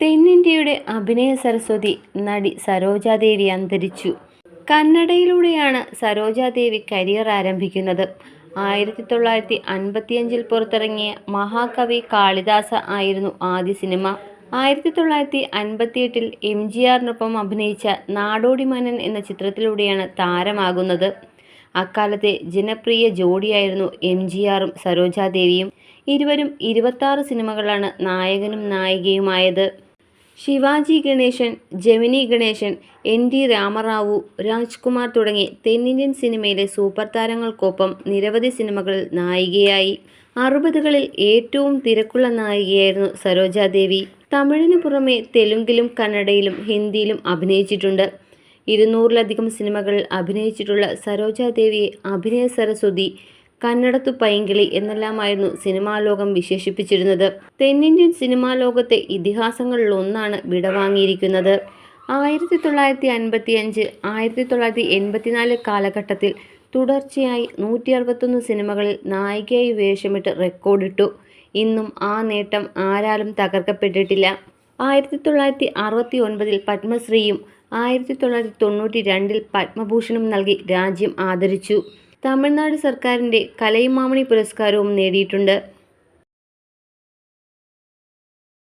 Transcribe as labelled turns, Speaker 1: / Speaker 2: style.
Speaker 1: തെന്നിന്ത്യയുടെ അഭിനയ സരസ്വതി നടി സരോജാദേവി അന്തരിച്ചു. കന്നഡയിലൂടെയാണ് സരോജാദേവി കരിയർ ആരംഭിക്കുന്നത്. ആയിരത്തി തൊള്ളായിരത്തി അൻപത്തിയഞ്ചിൽ പുറത്തിറങ്ങിയ മഹാകവി കാളിദാസ ആയിരുന്നു ആദ്യ സിനിമ. ആയിരത്തി തൊള്ളായിരത്തി അൻപത്തിയെട്ടിൽ എം ജി ആറിനൊപ്പം അഭിനയിച്ച നാടോടി മനൻ എന്ന ചിത്രത്തിലൂടെയാണ് താരമാകുന്നത്. അക്കാലത്തെ ജനപ്രിയ ജോഡിയായിരുന്നു എം ജി ആറും സരോജാദേവിയും ഇരുവരും ഇരുപത്താറ് സിനിമകളാണ് നായകനും നായികയുമായത്. ശിവാജി ഗണേശൻ ജമിനി ഗണേശൻ എൻ ടി രാമറാവു രാജ്കുമാർ തുടങ്ങി തെന്നിന്ത്യൻ സിനിമയിലെ സൂപ്പർ താരങ്ങൾക്കൊപ്പം നിരവധി സിനിമകളിൽ നായികയായി. അറുപതുകളിൽ ഏറ്റവും തിരക്കുള്ള നായികയായിരുന്നു സരോജാദേവി തമിഴിന് പുറമെ തെലുങ്കിലും കന്നഡയിലും ഹിന്ദിയിലും അഭിനയിച്ചിട്ടുണ്ട്. ഇരുന്നൂറിലധികം സിനിമകളിൽ അഭിനയിച്ചിട്ടുള്ള സരോജാദേവിയെ അഭിനയ സരസ്വതി കന്നഡത്തു പൈങ്കിളി എന്നെല്ലാമായിരുന്നു സിനിമാ ലോകം വിശേഷിപ്പിച്ചിരുന്നത്. തെന്നിന്ത്യൻ സിനിമാ ലോകത്തെ ഇതിഹാസങ്ങളിലൊന്നാണ് വിടവാങ്ങിയിരിക്കുന്നത്. ആയിരത്തി തൊള്ളായിരത്തി അൻപത്തി അഞ്ച് ആയിരത്തി തൊള്ളായിരത്തി എൺപത്തിനാല് കാലഘട്ടത്തിൽ തുടർച്ചയായി നൂറ്റി അറുപത്തൊന്ന് സിനിമകളിൽ നായികയായി വേഷമിട്ട് റെക്കോർഡിട്ടു. ഇന്നും ആ നേട്ടം ആരാലും തകർക്കപ്പെട്ടിട്ടില്ല. ആയിരത്തി തൊള്ളായിരത്തി അറുപത്തി ഒൻപതിൽ പത്മശ്രീയും ആയിരത്തി തൊള്ളായിരത്തി തൊണ്ണൂറ്റി രണ്ടിൽ പത്മഭൂഷണും നൽകി രാജ്യം ആദരിച്ചു. തമിഴ്നാട് സർക്കാരിന്റെ കലൈമാമണി പുരസ്കാരവും നേടിയിട്ടുണ്ട്.